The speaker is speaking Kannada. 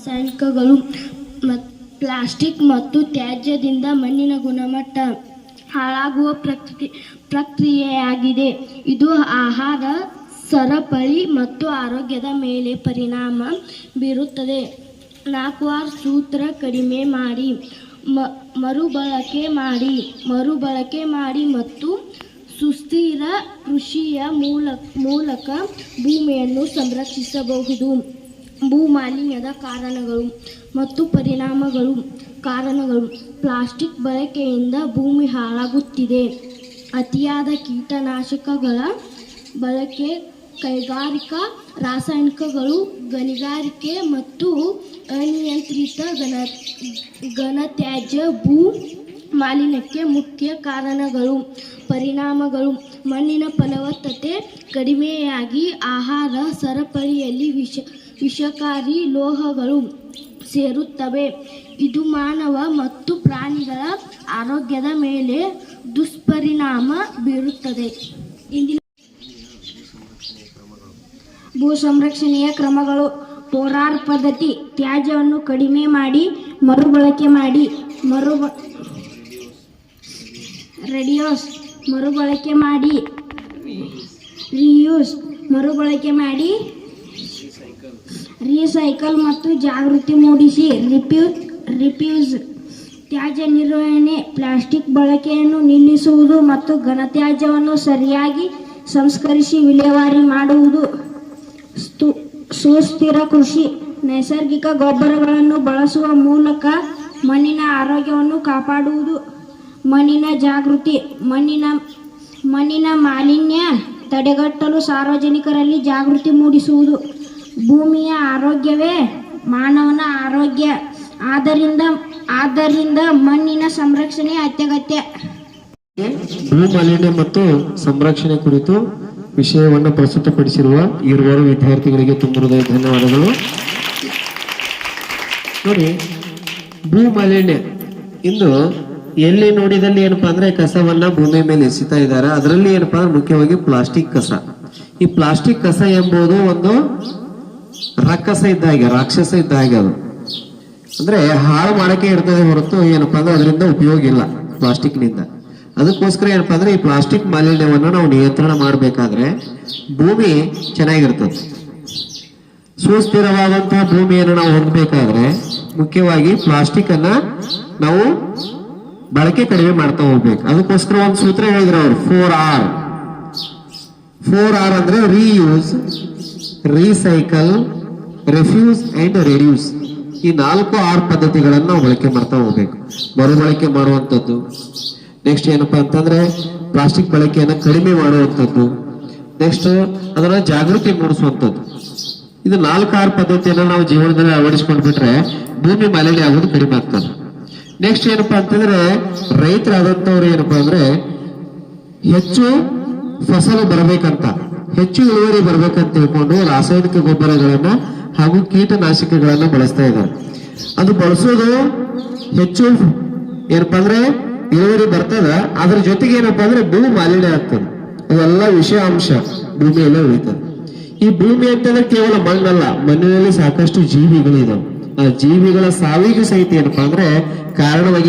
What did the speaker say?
ರಾಸಾಯನಿಕಗಳು ಪ್ಲಾಸ್ಟಿಕ್ ಮತ್ತು ತ್ಯಾಜ್ಯದಿಂದ ಮಣ್ಣಿನ ಗುಣಮಟ್ಟ ಹಾಳಾಗುವ ಪ್ರಕ್ರಿ ಪ್ರಕ್ರಿಯೆಯಾಗಿದೆ. ಇದು ಆಹಾರ ಸರಪಳಿ ಮತ್ತು ಆರೋಗ್ಯದ ಮೇಲೆ ಪರಿಣಾಮ ಬೀರುತ್ತದೆ. ನಾಲ್ಕು ಆರು ಸೂತ್ರ ಕಡಿಮೆ ಮಾಡಿ, ಮ, ಮರುಬಳಕೆ ಮಾಡಿ ಮರುಬಳಕೆ ಮಾಡಿ ಮತ್ತು ಸುಸ್ಥಿರ ಕೃಷಿಯ ಮೂಲಕ ಮೂಲಕ ಭೂಮಿಯನ್ನು ಸಂರಕ್ಷಿಸಬಹುದು. ಭೂಮಾಲಿನ್ಯದ ಕಾರಣಗಳು ಮತ್ತು ಪರಿಣಾಮಗಳು ಕಾರಣಗಳು. ಪ್ಲಾಸ್ಟಿಕ್ ಬಳಕೆಯಿಂದ ಭೂಮಿ ಹಾಳಾಗುತ್ತಿದೆ. ಅತಿಯಾದ ಕೀಟನಾಶಕಗಳ ಬಳಕೆ, ಕೈಗಾರಿಕಾ, ರಾಸಾಯನಿಕಗಳು, ಗಣಿಗಾರಿಕೆ ಮತ್ತು ಅನಿಯಂತ್ರಿತ ಘನ, ಘನತ್ಯಾಜ್ಯ, ಭೂ ಮಾಲಿನ್ಯಕ್ಕೆ ಮುಖ್ಯ ಕಾರಣಗಳು, ಪರಿಣಾಮಗಳು. ಮಣ್ಣಿನ ಫಲವತ್ತತೆ ಕಡಿಮೆಯಾಗಿ ಆಹಾರ ಸರಪಳಿಯಲ್ಲಿ ವಿಷ, ವಿಷಕಾರಿ ಲೋಹಗಳು ಸೇರುತ್ತವೆ. ಇದು ಮಾನವ ಮತ್ತು ಪ್ರಾಣಿಗಳ ಆರೋಗ್ಯದ ಮೇಲೆ ದುಷ್ಪರಿಣಾಮ ಬೀರುತ್ತದೆ. ಇಂದಿನ ಭೂ ಸಂರಕ್ಷಣೆಯ ಕ್ರಮಗಳು. ಪೋರಾರ್ ಪದ್ಧತಿ ತ್ಯಾಜ್ಯವನ್ನು ಕಡಿಮೆ ಮಾಡಿ, ಮರುಬಳಕೆ ಮಾಡಿ ಮರು ರೆಡಿಯೋಸ್, ಮರುಬಳಕೆ ಮಾಡಿ. ರಿಯೂಸ್, ಮರುಬಳಕೆ ಮಾಡಿ. ರೀಸೈಕಲ್ ಮತ್ತು ಜಾಗೃತಿ ಮೂಡಿಸಿ. ರಿಪ್ಯೂ, ರಿಪ್ಯೂಸ್. ತ್ಯಾಜ್ಯ ನಿರ್ವಹಣೆ, ಪ್ಲಾಸ್ಟಿಕ್ ಬಳಕೆಯನ್ನು ನಿಲ್ಲಿಸುವುದು ಮತ್ತು ಘನತ್ಯಾಜ್ಯವನ್ನು ಸರಿಯಾಗಿ ಸಂಸ್ಕರಿಸಿ ವಿಲೇವಾರಿ ಮಾಡುವುದು. ಸ್ತು- ಸುಸ್ಥಿರ ಕೃಷಿ, ನೈಸರ್ಗಿಕ ಗೊಬ್ಬರಗಳನ್ನು ಬಳಸುವ ಮೂಲಕ ಮಣ್ಣಿನ ಆರೋಗ್ಯವನ್ನು ಕಾಪಾಡುವುದು. ಮಣ್ಣಿನ ಜಾಗೃತಿ, ಮಣ್ಣಿನ ಮಣ್ಣಿನ ಮಾಲಿನ್ಯ ತಡೆಗಟ್ಟಲು ಸಾರ್ವಜನಿಕರಲ್ಲಿ ಜಾಗೃತಿ ಮೂಡಿಸುವುದು. ಭೂಮಿಯ ಆರೋಗ್ಯವೇ ಮಾನವನ ಆರೋಗ್ಯ. ಆದ್ದರಿಂದ ಆದ್ದರಿಂದ ಮಣ್ಣಿನ ಸಂರಕ್ಷಣೆ ಅತ್ಯಗತ್ಯ. ಭೂ ಮಾಲಿನ್ಯ ಮತ್ತು ಸಂರಕ್ಷಣೆ ಕುರಿತು ವಿಷಯವನ್ನು ಪ್ರಸ್ತುತಪಡಿಸಿರುವ ಇರುವರು ವಿದ್ಯಾರ್ಥಿಗಳಿಗೆ ತುಂಬ ಧನ್ಯವಾದಗಳು. ನೋಡಿ, ಭೂ ಮಾಲಿನ್ಯ ಇಂದು ಎಲ್ಲಿ ನೋಡಿದಲ್ಲಿ ಏನಪ್ಪಾ ಅಂದ್ರೆ ಕಸವನ್ನ ಭೂಮಿ ಮೇಲೆ ಎಸಿತಾ ಇದ್ದಾರೆ. ಅದರಲ್ಲಿ ಏನಪ್ಪಾ ಅಂದ್ರೆ ಮುಖ್ಯವಾಗಿ ಪ್ಲಾಸ್ಟಿಕ್ ಕಸ. ಈ ಪ್ಲಾಸ್ಟಿಕ್ ಕಸ ಎಂಬುದು ಒಂದು ರಕ್ಕಸ ಇದ್ದ ಹಾಗೆ, ರಾಕ್ಷಸ ಇದ್ದ ಹಾಗೆ ಅದು. ಅಂದ್ರೆ ಹಾಳು ಮಾಡಕ್ಕೆ ಇರ್ತದೆ ಹೊರತು ಏನಪ್ಪಾ ಅಂದ್ರೆ ಅದರಿಂದ ಉಪಯೋಗ ಇಲ್ಲ ಪ್ಲಾಸ್ಟಿಕ್ನಿಂದ ಅದಕ್ಕೋಸ್ಕರ ಏನಪ್ಪಾ ಅಂದ್ರೆ ಈ ಪ್ಲಾಸ್ಟಿಕ್ ಮಾಲಿನ್ಯವನ್ನು ನಾವು ನಿಯಂತ್ರಣ ಮಾಡಬೇಕಾದ್ರೆ ಭೂಮಿ ಚೆನ್ನಾಗಿರ್ತದೆ. ಸುಸ್ಥಿರವಾದಂತಹ ಭೂಮಿಯನ್ನು ನಾವು ಹೊಂದಬೇಕಾದ್ರೆ ಮುಖ್ಯವಾಗಿ ಪ್ಲಾಸ್ಟಿಕ್ ಅನ್ನ ನಾವು ಬಳಕೆ ಕಡಿಮೆ ಮಾಡ್ತಾ ಹೋಗ್ಬೇಕು. ಅದಕ್ಕೋಸ್ಕರ ಒಂದು ಸೂತ್ರ ಹೇಳಿದ್ರು ಅವ್ರು ಫೋರ್ ಆರ್ ಫೋರ್ ಆರ್ ಅಂದ್ರೆ reuse recycle refuse and reduce ಈ ನಾಲ್ಕು ಆರ್ ಪದ್ಧತಿಗಳನ್ನು ನಾವು ಬಳಕೆ ಮಾಡ್ತಾ ಹೋಗ್ಬೇಕು. ಮರುಬಳಕೆ ಮಾಡುವಂಥದ್ದು. ನೆಕ್ಸ್ಟ್ ಏನಪ್ಪಾ ಅಂತಂದ್ರೆ ಪ್ಲಾಸ್ಟಿಕ್ ಬಳಕೆಯನ್ನು ಕಡಿಮೆ ಮಾಡುವಂಥದ್ದು. ನೆಕ್ಸ್ಟ್ ಅದನ್ನ ಜಾಗೃತಿ ಮೂಡಿಸುವಂಥದ್ದು. ಇದು ನಾಲ್ಕು ಆರು ಪದ್ಧತಿಯನ್ನು ನಾವು ಜೀವನದಲ್ಲಿ ಅಳವಡಿಸ್ಕೊಂಡ್ಬಿಟ್ರೆ ಭೂಮಿ ಮಾಲಿನ್ಯ ಆಗೋದು ಕಡಿಮೆ ಆಗ್ತದೆ. ನೆಕ್ಸ್ಟ್ ಏನಪ್ಪಾ ಅಂತಂದ್ರೆ ರೈತರಾದಂಥವ್ರು ಏನಪ್ಪಾ ಅಂದ್ರೆ, ಹೆಚ್ಚು ಫಸಲು ಬರಬೇಕಂತ, ಹೆಚ್ಚು ಇಳುವರಿ ಬರ್ಬೇಕಂತ ತಿಳ್ಕೊಂಡು ರಾಸಾಯನಿಕ ಗೊಬ್ಬರಗಳನ್ನ ಹಾಗೂ ಕೀಟನಾಶಕಗಳನ್ನ ಬಳಸ್ತಾ ಇದ್ದಾರೆ. ಅದು ಬಳಸೋದು ಹೆಚ್ಚು ಏನಪ್ಪಾ ಅಂದ್ರೆ ಇಳುವರಿ ಬರ್ತದ, ಅದ್ರ ಜೊತೆಗೆ ಏನಪ್ಪಾ ಅಂದ್ರೆ ಭೂ ಮಾಲಿನ್ಯ ಆಗ್ತದೆ. ಅದೆಲ್ಲ ವಿಷಯಾಂಶ ಭೂಮಿಯಲ್ಲೇ ಉಳಿತದೆ. ಈ ಭೂಮಿ ಅಂತಂದ್ರೆ ಕೇವಲ ಮಣ್ಣಲ್ಲ, ಮಣ್ಣಿನಲ್ಲಿ ಸಾಕಷ್ಟು ಜೀವಿಗಳಿದಾವೆ. ಆ ಜೀವಿಗಳ ಸಾವಿಗೆ ಸಹಿತ ಏನಪ್ಪಾ ಅಂದ್ರೆ കാരണമായി